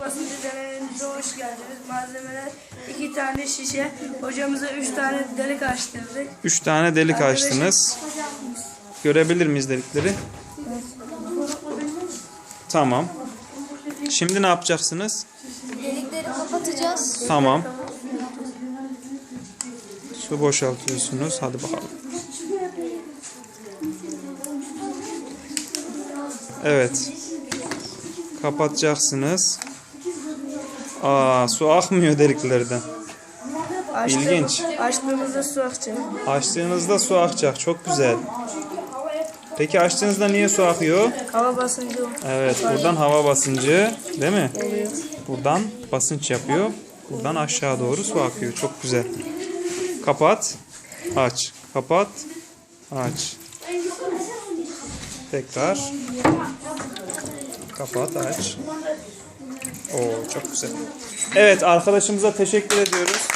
Basıncı denememize hoş geldiniz. Malzemeler iki tane şişe. Hocamıza üç tane delik açtırdık. Üç tane delik Arkadaşım- açtınız. Görebilir miyiz delikleri? Tamam. Şimdi ne yapacaksınız? Delikleri kapatacağız. Tamam. Su boşaltıyorsunuz. Hadi bakalım. Evet. Kapatacaksınız. Aa, su akmıyor deliklerden. Açtığım- İlginç. Açtığımızda su akacak. Açtığınızda su akacak. Çok güzel. Peki açtığınızda niye su akıyor? Hava basıncı Evet, buradan hava basıncı, değil mi? Buradan basınç yapıyor. Buradan aşağı doğru su akıyor. Çok güzel. Kapat, aç. Kapat, aç. Tekrar. Kapat, aç. Oo, çok güzel. Evet, arkadaşımıza teşekkür ediyoruz.